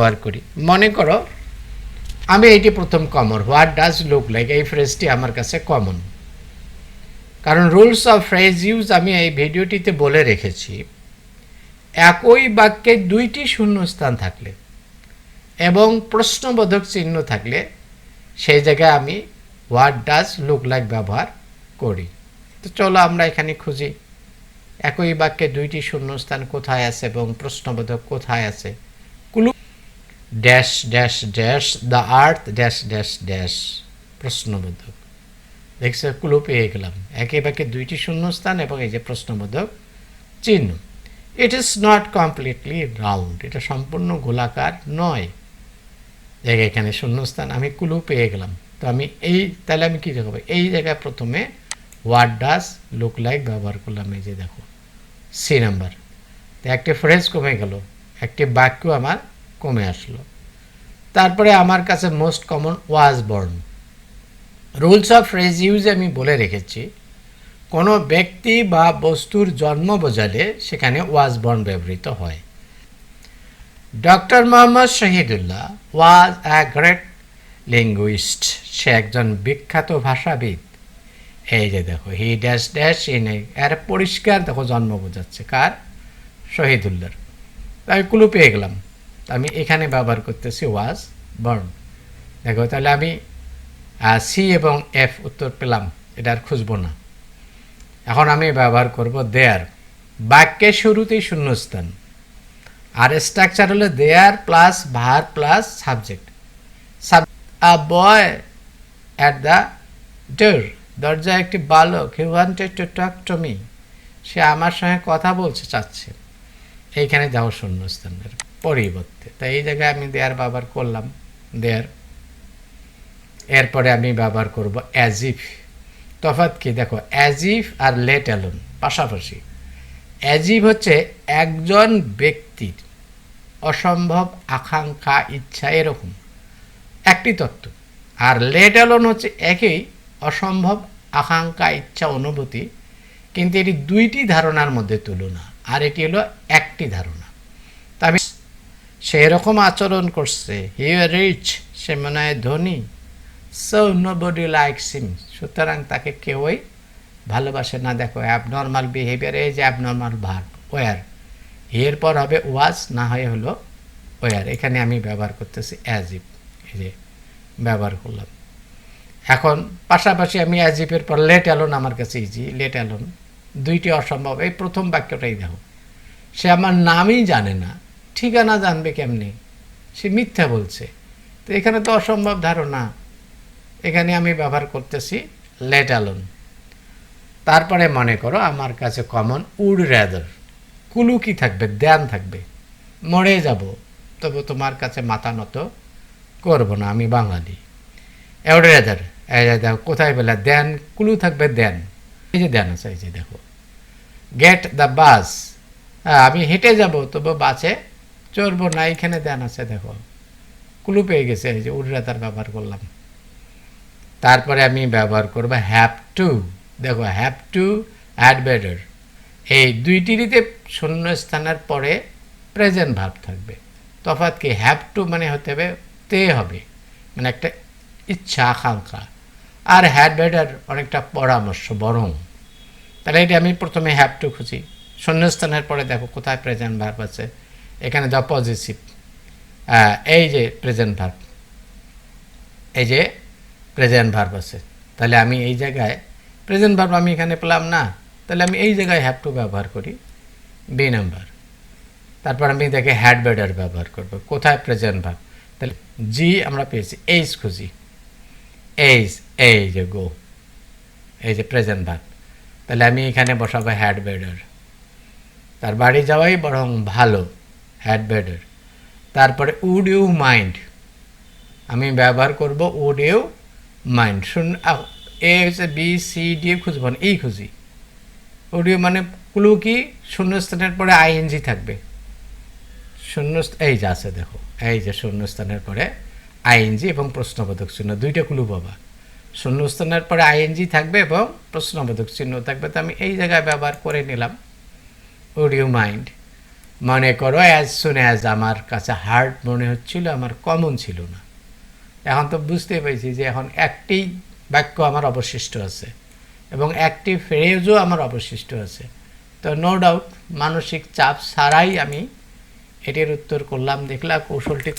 ব্যবহার করি। মনে করো, আমি এইটি প্রথম common what does look like এই ফ্রেজটি আমার কাছে কমন কারণ রুলস অফ ফ্রেজ ইউজ আমি এই ভিডিওটিতে বলে রেখেছি, একই বাক্যে দুইটি শূন্যস্থান থাকলে এবং প্রশ্নবোধক চিহ্ন থাকলে সেই জায়গায় আমি হোয়াট ডাজ লুক লাইক ব্যবহার করি। তো চলো আমরা এখানে খুঁজি, একই বাক্যে দুইটি শূন্যস্থান কোথায় আছে এবং প্রশ্নবোধক কোথায় আছে। কুলু dash dash dash the earth dash dash dash প্রশ্নবোধক। দেখছে কুলো পেয়ে গেলাম। একে বাক্যে দুইটি শূন্যস্থান এবং এই যে প্রশ্নবোধক চিহ্ন। It is not completely round এটা সম্পূর্ণ গোলাকার নয়। দেখ এখানে শূন্যস্থান, আমি কুলু পেয়ে গেলাম। তো আমি এই, তাহলে আমি কী দেখাবো? এই জায়গায় প্রথমে হোয়াট ডাস লুক লাইক ব্যবহার করলাম। এই যে দেখো সি নাম্বার তো একটি ফ্রেজ কমে গেল। একটি বাক্য আমার কমে আসলো। তারপরে আমার কাছে most common was born rules of phrase use আমি বলে রেখেছি। কোনো ব্যক্তি বা বস্তুর জন্ম বোঝালে সেখানে ওয়াজ বর্ন ব্যবহৃত হয়। Doctor Mohammad Shahidullah was a great linguist সে একজন বিখ্যাত ভাষাবিদ। এই যে দেখো হি ড্যাশ ড্যাশ ইন এর পরিষ্কার দেখো জন্ম বোঝাচ্ছে কার? শহীদুল্লাহর। তো আমি কুলু পেয়ে গেলাম। আমি এখানে ব্যবহার করতেছি ওয়াজ বর্ন দেখো, তাহলে আমি সি এবং এফ উত্তর পেলাম, এটা আর খুঁজবো না। এখন আমি ব্যবহার করব দেয়ার বাক্যের শুরুতেই শূন্যস্থান। আর স্ট্রাকচার হলো there plus verb plus subject sub a boy at the door দরজায় একটি বালক he wanted to talk to me সে আমার সঙ্গে কথা বলতে চাচ্ছে। এইখানে যাও শূন্যস্থানের পরিবর্তে। তাই এই জায়গায় আমি দেয়ার ব্যবহার করলাম, দেয়ার। এরপরে আমি ব্যবহার করব অ্যাজিফ তফাৎ কি? দেখো অ্যাজিফ আর লেট অ্যালোন পাশাপাশি। অ্যাজিভ হচ্ছে একজন ব্যক্তির অসম্ভব আকাঙ্ক্ষা, ইচ্ছা, এরকম। একটি তত্ত্ব। আর লেট অ্যালোন হচ্ছে একই অসম্ভব আকাঙ্ক্ষা, ইচ্ছা, অনুভূতি, কিন্তু এটি দুইটি ধারণার মধ্যে তুলনা। আর এটি হলো একটি ধারণা। সেরকম আচরণ করছে। হি রিচ সে মনে হয় ধনী। সো বডি লাইকস হিম সুতরাং তাকে কেউই ভালোবাসে না। দেখো অ্যাবনর্মাল বিহেভিয়ার এই যে অ্যাব অ্যাবনর্মাল ভার্ব ওয়ার এরপর হবে ওয়াজ না হয়ে হলো ওয়ার এখানে আমি ব্যবহার করতেছি অ্যাজিপ এই যে ব্যবহার করলাম। এখন পাশাপাশি আমি অ্যাজিপের পর লেট অ্যালোন আমার কাছে ইজি লেট অ্যালোন দুইটি অসম্ভব। এই প্রথম বাক্যটাই দেখো। সে আমার নামই জানে না। ঠিকানা জানবে কেমনি? সে মিথ্যা বলছে। তো এখানে তো অসম্ভব ধারণা। এখানে আমি ব্যবহার করতেছি লেট অ্যালোন তারপরে মনে করো আমার কাছে কমন উড র্যাদার কুলু কি থাকবে? ধ্যান থাকবে। মরে যাব। তবু তোমার কাছে মাথা নত করব না, আমি বাঙালি। এউড যে দেখো, কোথায় পেলে দেন কুলু থাকবে দেন এই যে দেন আছে, এই যে দেখো। গেট দ্য বাস আমি হেঁটে যাব, তবু বাসে চড়বো না, এখানে দেন আছে দেখো কুলু পেয়ে গেছে, এই যে উড র্যাদার ব্যবহার করলাম। তারপরে আমি ব্যবহার করব হ্যাপ টু। দেখো হ্যাভ টু অ্যাড বেটার এই দুইটিরিতে শূন্য স্থানের পরে প্রেজেন্ট ভাব থাকবে। তফাৎ কি? হ্যাভ টু মানে হতে হবে, তে হবে। মানে একটা ইচ্ছা, আকাঙ্ক্ষা। আর হ্যাড বেটার অনেকটা পরামর্শ, বরং। তাহলে এটা আমি প্রথমে হ্যাভ টু খুঁজি। শূন্যস্থানের পরে দেখো কোথায় প্রেজেন্ট ভার্ব আছে। এখানে দ্য পজিটিভ এই যে প্রেজেন্ট ভার্ব এই যে প্রেজেন্ট ভার্ব আছে, তাহলে আমি এই জায়গায় প্রেজেন্ট ভার্ব আমি এখানে পেলাম না, তাহলে আমি এই জায়গায় হ্যাভ টু ব্যবহার করি বি নাম্বার তারপর আমি দেখে হ্যাড বেডার ব্যবহার করব, কোথায় প্রেজেন্ট ভার্ব তাহলে জি আমরা পেয়েছি এইস খুঁজি এইস এই যে গো এই যে প্রেজেন্ট ভার্ব তাহলে আমি এখানে বসাবো হ্যাড বেডার তার বাড়ি যাওয়াই বরং ভালো হ্যাড বেডার তারপরে উড ইউ মাইন্ড আমি ব্যবহার করব উড ইউ মাইন্ড শূন্য এ হচ্ছে বি সি ডি খুঁজব না এই খুঁজি। ওডিও মানে ক্লু কি? শূন্যস্থানের পরে আইএনজি থাকবে। শূন্য এই যে আছে দেখো, এই যে শূন্যস্থানের পরে আইএনজি এবং প্রশ্নবোধক চিহ্ন, দুইটা ক্লু পাবা। শূন্যস্থানের পরে আইএনজি থাকবে এবং প্রশ্নবোধক চিহ্ন থাকবে, তো আমি এই জায়গায় ব্যবহার করে নিলাম। ওডিও মাইন্ড মনে করো অ্যাজ সুন অ্যাজ আমার কাছে হার্ড মনে হচ্ছিল, আমার কমন ছিল না। এখন তো বুঝতে পেরেছি যে এখন একটি বাক্য আমার অবশিষ্ট আছে এবং একটি ফ্রেজও আমার অবশিষ্ট আছে। তো নো ডাউট মানসিক চাপ ছাড়াই আমি এটির উত্তর করলাম। দেখলাম কৌশলটি